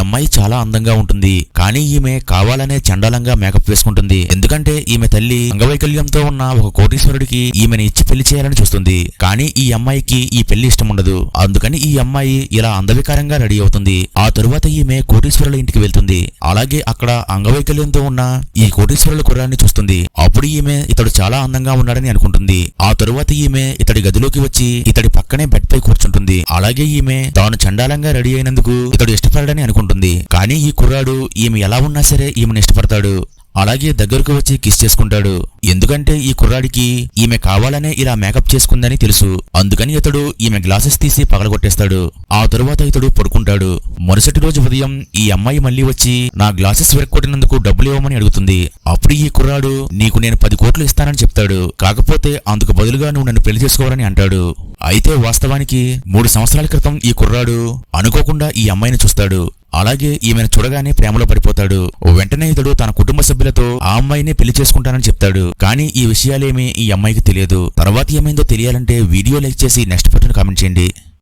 అమ్మాయి చాలా అందంగా ఉంటుంది. కానీ ఈమె కావాలనే చండాలంగా మేకప్ వేసుకుంటుంది. ఎందుకంటే ఈమె తల్లి అంగవైకల్యంతో ఉన్న ఒక కోటీశ్వరుడికి ఈమెను ఇచ్చి పెళ్ళి చేయాలని చూస్తుంది. కానీ ఈ అమ్మాయికి ఈ పెళ్ళి ఇష్టం ఉండదు. అందుకని ఈ అమ్మాయి ఇలా అందవికారంగా రెడీ అవుతుంది. ఆ తరువాత ఈమె కోటీశ్వరుల ఇంటికి వెళ్తుంది. అలాగే అక్కడ అంగవైకల్యంతో ఉన్న ఈ కోటీశ్వరుల కుర్రాన్ని చూస్తుంది. అప్పుడు ఈమె ఇతడు చాలా అందంగా ఉన్నాడని అనుకుంటుంది. ఆ తరువాత ఈమె ఇతడి గదిలోకి వచ్చి ఇతడి పక్కనే బెడ్ పై కూర్చుంటుంది. అలాగే ఈమె తాను చండాలంగా రెడీ అయినందుకు ఇతడు ఇష్టపడని అనుకుంటుంది. కానీ ఈ కుర్రాడు ఈమె ఎలా ఉన్నా సరే ఈమెను ఇష్టపడతాడు. అలాగే దగ్గరకు వచ్చి కిస్ చేసుకుంటాడు. ఎందుకంటే ఈ కుర్రాడికి ఈమె కావాలనే ఇలా మేకప్ చేసుకుందని తెలుసు. అందుకని ఇతడు ఈమె గ్లాసెస్ తీసి పగలగొట్టేస్తాడు. ఆ తరువాత ఇతడు పడుకుంటాడు. మరుసటి రోజు ఉదయం ఈ అమ్మాయి మళ్ళీ వచ్చి నా గ్లాసెస్ విరక్కొట్టినందుకు డబ్బులు ఇవ్వమని అడుగుతుంది. అప్పుడు ఈ కుర్రాడు నీకు నేను పది కోట్లు ఇస్తానని చెప్తాడు. కాకపోతే అందుకు బదులుగా నువ్వు నన్ను పెళ్ళి చేసుకోవాలని అంటాడు. అయితే వాస్తవానికి మూడు సంవత్సరాల క్రితం ఈ కుర్రాడు అనుకోకుండా ఈ అమ్మాయిని చూస్తాడు. అలాగే ఈమెను చూడగానే ప్రేమలో పడిపోతాడు. వెంటనే ఇతడు తన కుటుంబ సభ్యులతో ఆ అమ్మాయిని పెళ్ళి చేసుకుంటానని చెప్తాడు. కానీ ఈ విషయాలేమీ ఈ అమ్మాయికి తెలియదు. తర్వాత ఏమైందో తెలియాలంటే వీడియో లైక్ చేసి నెక్స్ట్ బటన్ కామెంట్ చేయండి.